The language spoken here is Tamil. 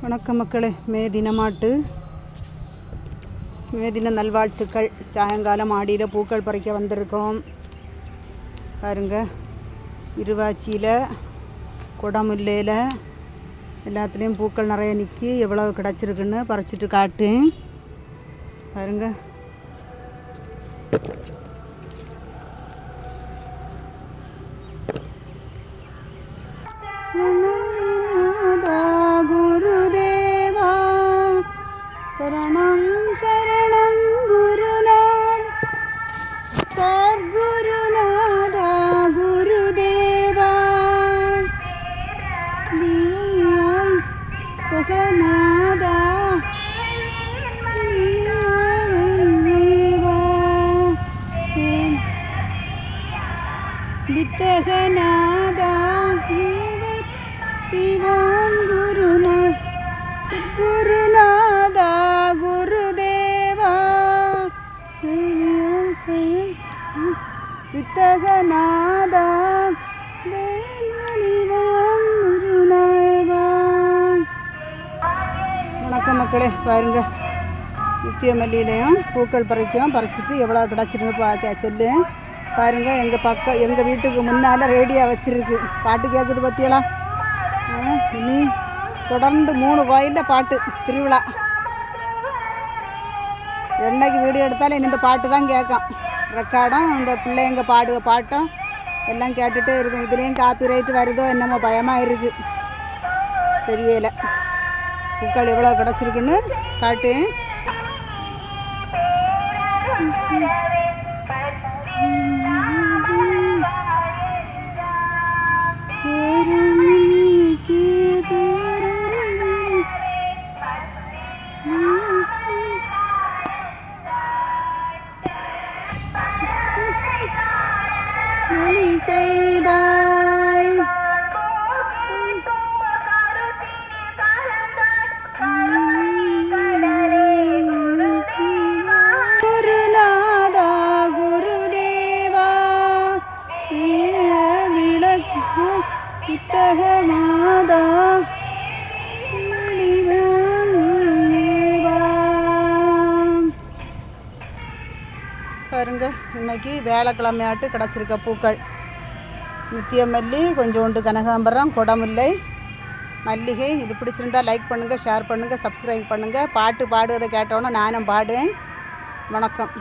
வணக்கம் மக்களே. மே தினமாட்டு. மே தின நல்வாழ்த்துக்கள். சாயங்காலம் ஆடியில் பூக்கள் பறிக்க வந்திருக்கோம். பாருங்க. இருவாச்சியில் குடமுல்லையில் எல்லாத்துலேயும் பூக்கள் நிறைய நிற்கி எவ்வளோ கிடச்சிருக்குன்னு பறிச்சிட்டு காட்டு. பாருங்க. வித்தகநாதா திவான் குருநா குருநாதா குருதேவா. வித்தகநாதா குருநாதா வணக்கம் மக்களே பாருங்க. நித்திய மல்லியிலையும் பூக்கள் பறிக்கும் பறிச்சிட்டு எவ்வளோ கிடச்சிருந்து பார்க்க சொல்லு. பாருங்க எங்கள் பக்கம் எங்கள் வீட்டுக்கு முன்னால் ரேடியோ வச்சிருக்கு. பாட்டு கேட்குது பற்றியலாம் இனி தொடர்ந்து மூணு கோயிலில் பாட்டு திருவிழா. என்னைக்கு வீடியோ எடுத்தாலும் இனி இந்த பாட்டு தான் கேட்கும். ரெக்கார்டும் இந்த பிள்ளைங்க பாடுக பாட்டும் எல்லாம் கேட்டுகிட்டே இருக்கும். இதுலேயும் காப்பி ரைட் வருதோ என்னமோ பயமாக இருக்குது தெரியலை. பூக்கள் எவ்வளோ கிடச்சிருக்குன்னு காட்டு. say இத்தக மாதா பாருங்க இன்னைக்கு வேலைக்கிழமையாட்டு கிடச்சிருக்க பூக்கள். நித்திய மல்லி கொஞ்சோண்டு கனகாம்பரம் குடமில்லை. மல்லிகை இது பிடிச்சிருந்தா லைக் பண்ணுங்கள் ஷேர் பண்ணுங்கள் சப்ஸ்கிரைப் பண்ணுங்கள் பாட்டு பாடுவதை கேட்டோன்னே நானும் பாடுவேன். வணக்கம்.